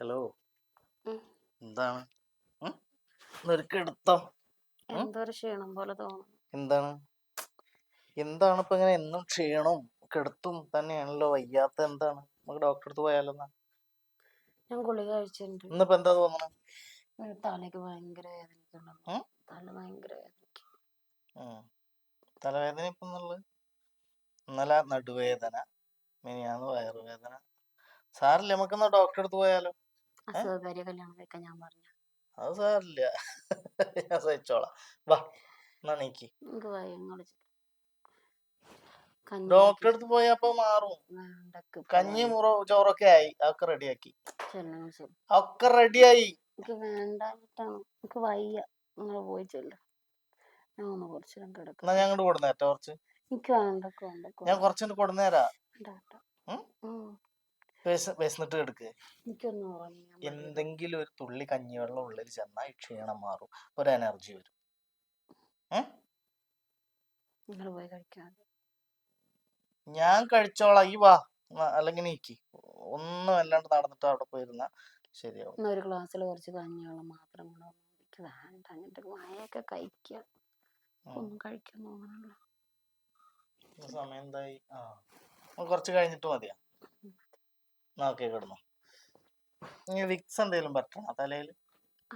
Hello എന്താണ്? നിനക്കെടുത്തോ എന്തൊരു ക്ഷീണം പോലെ തോന്നുന്നു. എന്താണ്? എന്താണ് ഇപ്പൊ ഇങ്ങനെ എന്നും ക്ഷീണവും കിടത്തും തന്നെയാണല്ലോ വയ്യാത്ത എന്താണ്? നമുക്ക് ഡോക്ടർ അടുത്ത് പോയാലോ ഞാൻ ഗുളിക കഴിച്ചിട്ടുണ്ട്. ഇന്നിപ്പോ എന്താ തോന്നണം? തലയ്ക്ക് ഭയങ്കര വേദനിക്കുന്നുണ്ട് തല ഭയങ്കര വേദനിക്കും ഉം. തലവേദന ഇപ്പൊ എന്നുള്ളത് ഇന്നലെ നടുവേദന മിനിയാന്ന് വയറുവേദന. സാറില്ല നമുക്കെന്നാ ഡോക്ടറെ അടുത്ത് പോയാലോ? അസുഖകാര്യ കല്യാണം കഴിക്കാൻ ഞാൻ പറഞ്ഞു. അത് സാറില്ല ഞാൻ സഹിച്ചോളാം. വാ എന്നാ നീക്കി. എനിക്ക് വയ്യങ്ങൾ ഡോക്ടറെ അടുത്ത് പോയാ അപ്പൊ മാറും. കഞ്ഞി മുറ ചോറൊക്കെ ആയി. അതൊക്കെ റെഡിയാക്കി. ഒക്കെ റെഡിയായി. എനിക്ക് വേണ്ടാഞ്ഞിട്ടാണ്. എനിക്ക് വയ്യ. നിങ്ങൾ പോയി ചെല്ല. ഞാൻ ഒന്ന് കുറച്ച് നേരം എന്നാ കിടക്കാം കൊടുന്നേരാ കുറച്ച്. എനിക്ക് ഞാൻ കുറച്ചുകൊണ്ട് കൊടുന്നേരാ. വിശന്നിട്ട് കിടക്ക്. എന്തെങ്കിലും ഒരു തുള്ളി കഞ്ഞിവെള്ളം ഉള്ളിൽ ചെന്നാൽ ഈ ക്ഷീണം മാറും. ഒരു എനർജി വരും. ഞാൻ കഴിച്ചോളാം. ഈ വാ. അല്ലെങ്കിൽ നീക്കി. ഒന്നും അല്ലാണ്ട് നടന്നിട്ട് അവിടെ പോയിരുന്ന ശരിയാവും. ഒരു ഗ്ലാസ്സിൽ കുറച്ച് കഞ്ഞിവെള്ളം മാത്രം കൂടെ വേണ്ട എന്നിട്ട് മഴയൊക്കെ കഴിക്കുക ഒന്നും കഴിക്കാൻ തോന്നണല്ലോ. സമയം എന്തായി? ആ. കുറച്ച് കഴിഞ്ഞിട്ട് മതിയാ. നോക്കിയേ കിടന്നു. ഇനി വിക്സ് എന്തെങ്കിലും പറ്റണം തലയിൽ?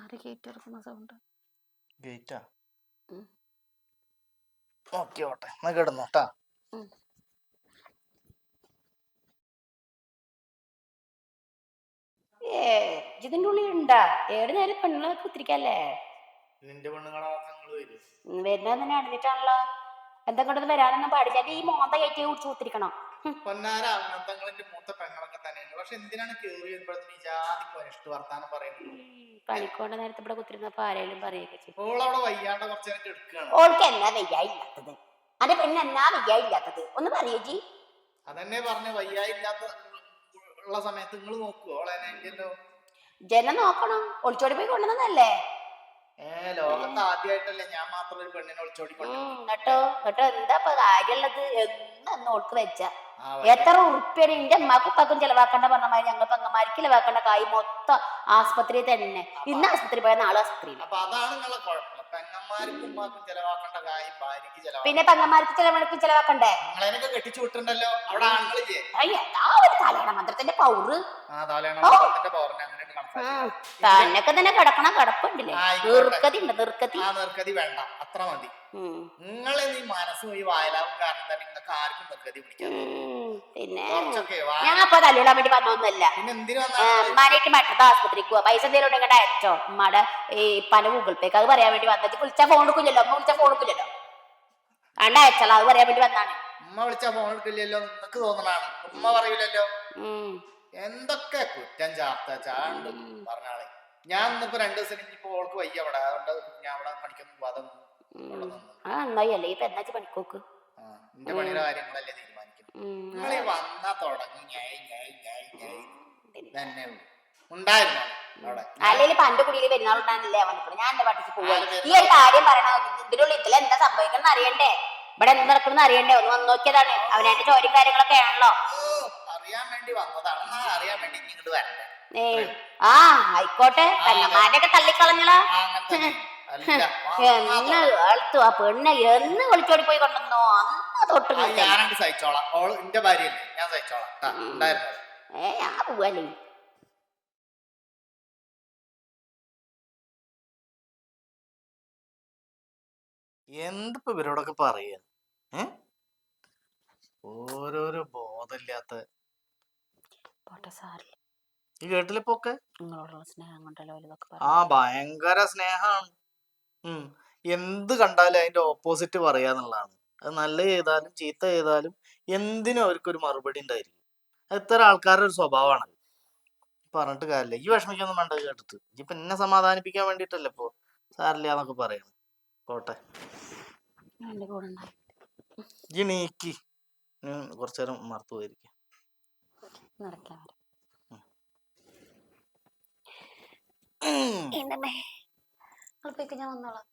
ആരെ ഗേറ്റ് ഇറക്കുന്ന സൗണ്ട് ഗേറ്റാ. ഓക്കെ ഓട്ടെ എന്നാ കിടന്നു കേട്ടാ ഏ ഇതിന്റെ ഉള്ളിൽ ഉണ്ടാ ഏത് നേരം പെണ്ണുങ്ങളെ കുത്തിരിക്കല്ലേ? നിന്റെ പെണ്ണുങ്ങളെ വരുന്നത് തന്നെ അടഞ്ഞിട്ടാണല്ലോ. എന്തെങ്കിലും വരാനൊന്നും പാടില്ല. ഈ മോന്ത കയറ്റി കുടിച്ച് കുത്തിരിക്കണം. പൊന്നാര അങ്ങനത്തെ മൂത്ത പെങ്ങളൊക്കെ തന്നെയാണ് പക്ഷെ എന്തിനാണ് കേറി വരുമ്പോഴത്തേന് അനിഷ്ട വർത്താനം പറയുന്നത്? പണിക്കോണ്ട നേരത്തെ ഇവിടെ കുത്തിരുന്നപ്പോ ആരെങ്കിലും പറയുക ഓളവിടെ വയ്യാണ്ട് കുറച്ച് നേരം എടുക്കുകയാണ് ഓൾക്ക് എന്നാ വയ്യായില്ലാത്തത്? അതെ പെണ്ണ് എന്നാ വയ്യായില്ലാത്തത്? ഒന്ന് പറയേ അതന്നെ പറഞ്ഞ വയ്യായില്ലാത്ത ഉള്ള സമയത്ത് നിങ്ങൾ നോക്കുവോ ഓളെ ജനം നോക്കണം. ഒളിച്ചോടി പോയി കൊണ്ടുവന്നതല്ലേ? ഏ ലോകത്ത് ആദ്യമായിട്ടല്ലേ ഞാൻ മാത്രം ഒരു പെണ്ണിനെ ഒളിച്ചോടിക്കൊണ്ട് കേട്ടോ എന്നിട്ടോ എന്താ ഇപ്പൊ കാര്യമുള്ളത്? എന്നും ഓൾക്ക് വെച്ച. എത്ര ഉറുപ്പ്യാണ് എന്റെ അമ്മക്കും ഉപ്പാക്കും ചെലവാക്കേണ്ട പറഞ്ഞ മാതിരി ഞങ്ങൾ പെങ്ങന്മാർക്ക് ചെലവാക്കേണ്ട കായി മൊത്തം ആസ്പത്രി തന്നെ. ഇന്ന് ആസ്പത്രി പോയ നാളെ ആസ്പത്രി പിന്നെ പെങ്ങന്മാർക്ക് ചെലവണക്കും ചെലവാക്കണ്ടേ? കെട്ടിച്ചു വിട്ടുണ്ടല്ലോ അവിടെ മന്ത്രത്തിന്റെ പൗറ് തന്നൊക്കെ തന്നെ കിടക്കണ കിടപ്പുണ്ടല്ലേ? നിർക്കതി ഉണ്ട് നിർക്കതി നിർക്കതി വേണ്ട. അത്ര മതി. നിങ്ങളെ ഈ മനസ്സും ഈ വായലാവും കാരണം തന്നെ നിങ്ങൾക്ക് ആർക്കും നിർക്കതി പിടിക്കാം പിന്നെ ഞാൻ അപ്പൊ തല്ലിടാൻ വേണ്ടി പറഞ്ഞൊന്നുമല്ല. ഉമ്മാനായിട്ട് മറ്റത്തെ ആസ്പത്രിക്ക് പോവാ. പൈസ എന്തെങ്കിലും ഉണ്ടെങ്കിൽ അയച്ചോ ഉമ്മയുടെ ഈ പല ഗൂഗിൾ പേക്ക് അത് പറയാൻ വേണ്ടി വന്നിട്ട് വിളിച്ചാൽ ഫോൺ എടുക്കില്ലല്ലോ? അമ്മ വിളിച്ചാൽ ഫോൺ എടുക്കില്ലല്ലോ? കണ്ട അയച്ചോളാം. അത് പറയാൻ വേണ്ടി വന്നാണ്. ഉമ്മ വിളിച്ചാ ഫോൺ എടുക്കില്ലല്ലോ നിനക്ക് തോന്നണാണ് ഉമ്മ പറയൂലല്ലോ. എന്തൊക്കെ കുറ്റം ചാർത്ത ചാണ്ട് പറഞ്ഞാളെ ഞാൻ ഇന്നിപ്പോ രണ്ടു ദിവസം ഇനിയിപ്പോ ഓൾക്ക് വയ്യ അവിടെ. അതുകൊണ്ട് ഞാൻ അവിടെ പണിക്കൊന്നും വാദം നിന്ന്. അവിടെ ഉം. നിന്ന്. ആ നന്നായി അല്ലേ? ഇപ്പൊ എന്താ പണിക്കോക്ക്? എന്റെ പണിയുടെ കാര്യങ്ങളല്ലേ തീരുമാനിക്കുന്നത്. ഉം. വന്നാ തുടങ്ങി. ഞായി ഞായി ഞായി ഞായി. തന്നെ ഉണ്ടായിരുന്നു? അല്ലെങ്കിൽ പണ്ട് കുടിയിൽ പെരുന്നാളുണ്ടായിരുന്നില്ലേ വന്നിട്ട് ഞാൻ എന്റെ പാട്ടിക്ക് പോവാ ഈ ഒരു കാര്യം പറയണ. ഇതിനുള്ളിൽ ഇതിലെന്താ എന്താ സംഭവിക്കണം അറിയണ്ടേ? ഇവിടെ എന്ത് നടക്കണം അറിയണ്ടേ? ഒന്ന് വന്ന് നോക്കിയതാണ്. അവനായിട്ട് ജോലി കാര്യങ്ങളൊക്കെ ആണല്ലോ. അറിയാൻ വേണ്ടി വന്നതാണ് അറിയാൻ വേണ്ടി ഇങ്ങോട്ട് വരണ്ടേ? ഏ ആ ആയിക്കോട്ടെ. പെണ്ണന്മാരെയൊക്കെ തള്ളിക്കളഞ്ഞളാ ആ. എന്ന് കേൾത്തു ആ പെണ്ണ് എന്ന് വിളിച്ചോടി പോയി കൊണ്ടുവന്നോ? അന്ന് തൊട്ട്. ഞാനങ്ങട് സഹിച്ചോളാം. ഓൾ എന്റെ ഭാര്യയല്ലേ? ഞാൻ സഹിച്ചോളാം. ഏ ഞാൻ പോവല്ലേ എന്തിപ്പോ ഇവരോടൊക്കെ പറയാ ഏ? ഓരോരോ ബോധമില്ലാത്ത പോട്ടെ സാറില്ല ഈ കേട്ടിലിപ്പൊക്കെ നിങ്ങളോടുള്ള സ്നേഹം കൊണ്ടല്ലോ ഇതൊക്കെ ആ ഭയങ്കര സ്നേഹാണ്. ഉം. എന്ത് കണ്ടാലും അതിന്റെ ഓപ്പോസിറ്റ് പറയാന്നുള്ളതാണ് അത് നല്ല ചെയ്താലും ചീത്ത ചെയ്താലും എന്തിനും അവർക്കൊരു മറുപടി ഉണ്ടായിരിക്കും. അത് ഇത്ര ആൾക്കാരുടെ ഒരു സ്വഭാവമാണ്. പറഞ്ഞിട്ട് കാര്യമില്ല. ഈ വിഷമിക്കൊന്നും വേണ്ട കേട്ടിട്ട്. ഇപ്പൊ എന്നെ സമാധാനിപ്പിക്കാൻ വേണ്ടിട്ടല്ലേ ഇപ്പോ? സാറില്ല എന്നൊക്കെ പറയണം. പോട്ടെ എന്റെ കൂടെ ഉണ്ടായി ഈ നീക്കി കുറച്ചു നേരം മറത്തു പോയിരിക്കും നടക്കാൻ വരാം ഉം. എന്റെ അമ്മേ. ഞാൻ വന്നോളാം